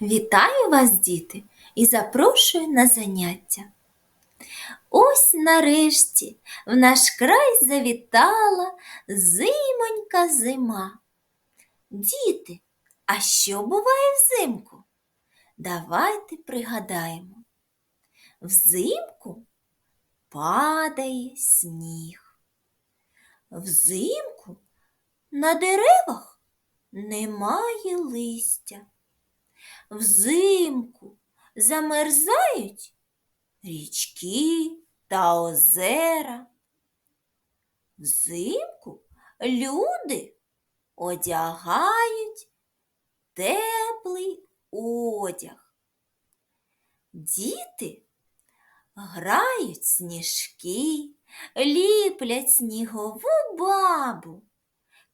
Вітаю вас, діти, і запрошую на заняття. Ось нарешті в наш край завітала зимонька зима. Діти, а що буває взимку? Давайте пригадаємо. Взимку падає сніг. Взимку на деревах немає листя. Взимку замерзають річки та озера. Взимку люди одягають теплий одяг. Діти грають сніжки, ліплять снігову бабу,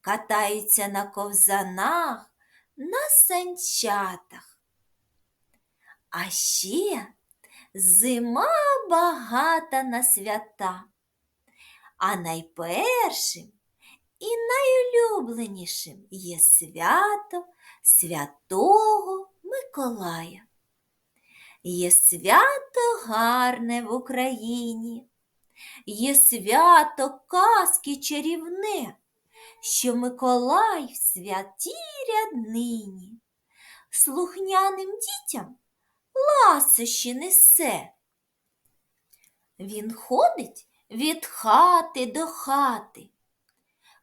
катаються на ковзанах, на санчатах. А ще зима багата на свята, а найпершим і найулюбленішим є свято Святого Миколая. Є свято гарне в Україні, є свято казки чарівне, що Миколай в святій ряднині. Слухняним дітям ласощі несе. Він ходить від хати до хати,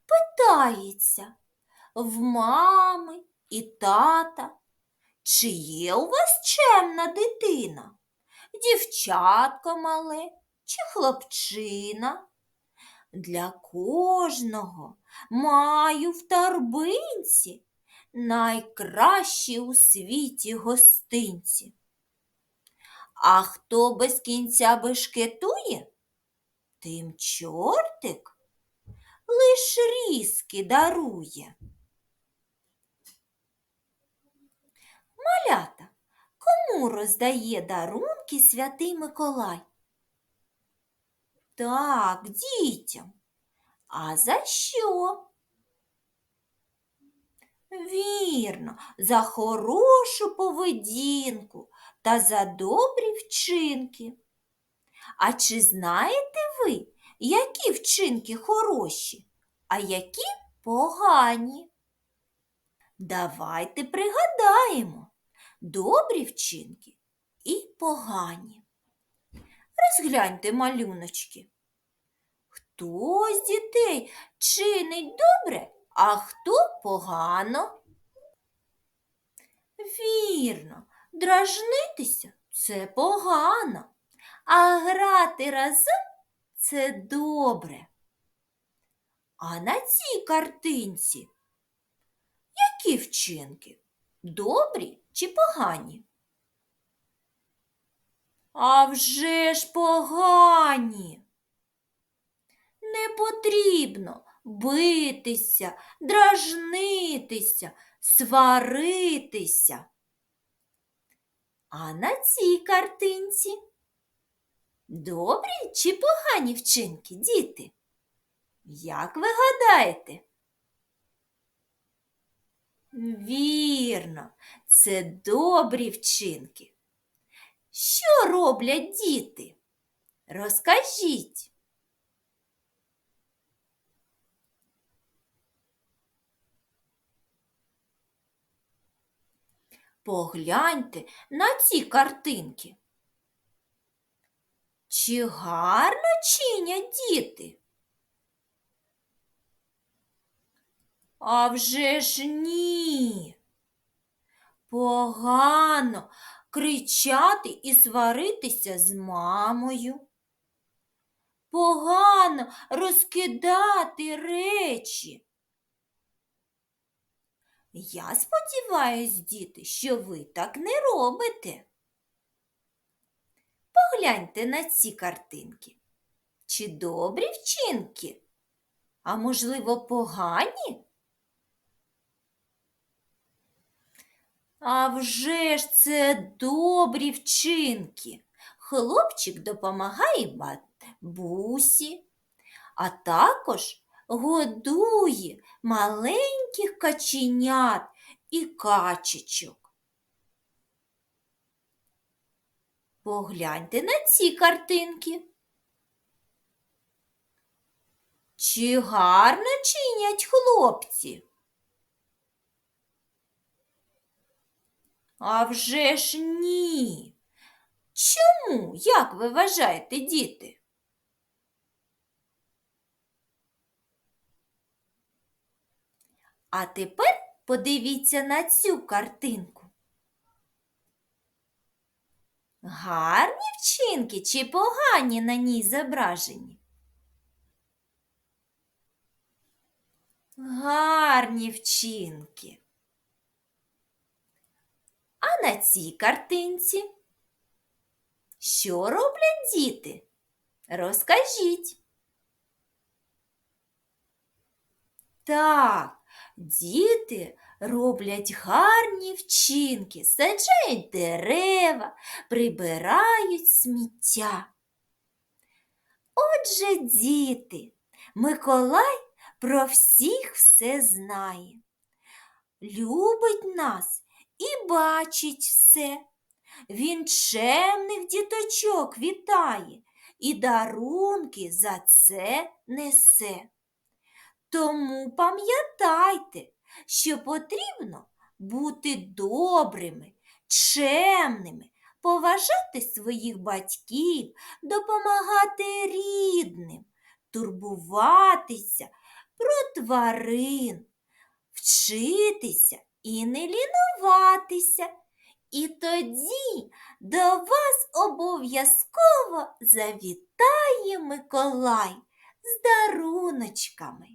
питається в мами і тата, чи є у вас чемна дитина, дівчатко мале чи хлопчина? Для кожного маю в торбинці найкращі у світі гостинці. А хто без кінця бешкетує, тим чортик лиш різки дарує. Малята, кому роздає дарунки святий Миколай? Так, дітям. А за що? Вірно, за хорошу поведінку та за добрі вчинки. А чи знаєте ви, які вчинки хороші, а які погані? Давайте пригадаємо добрі вчинки і погані. Розгляньте малюночки. Хто з дітей чинить добре, а хто погано? Вірно, дражнитися це погано, а грати разом це добре. А на цій картинці які вчинки? Добрі чи погані? А вже ж погані. Не потрібно битися, дражнитися, сваритися. А на цій картинці добрі чи погані вчинки, діти? Як ви гадаєте? Вірно, це добрі вчинки. Що роблять діти? Розкажіть. Погляньте на ці картинки. Чи гарно чинять діти? А вже ж ні. Погано кричати і сваритися з мамою. Погано розкидати речі. Я сподіваюсь, діти, що ви так не робите. Погляньте на ці картинки. Чи добрі вчинки? А можливо, погані? А вже ж це добрі вчинки. Хлопчик допомагає бабусі, а також годує маленьких каченят і качечок. Погляньте на ці картинки. Чи гарно чинять хлопці? А вже ж ні. Чому, як ви вважаєте, діти? А тепер подивіться на цю картинку. Гарні вчинки чи погані на ній зображені? Гарні вчинки. А на цій картинці? Що роблять діти? Розкажіть. Так, діти роблять гарні вчинки, саджають дерева, прибирають сміття. Отже, діти, Миколай про всіх все знає. Любить нас і бачить все. Він чемних діточок вітає і дарунки за це несе. Тому пам'ятайте, що потрібно бути добрими, чемними, поважати своїх батьків, допомагати рідним, турбуватися про тварин, вчитися і не лінуватися. І тоді до вас обов'язково завітає Миколай з даруночками.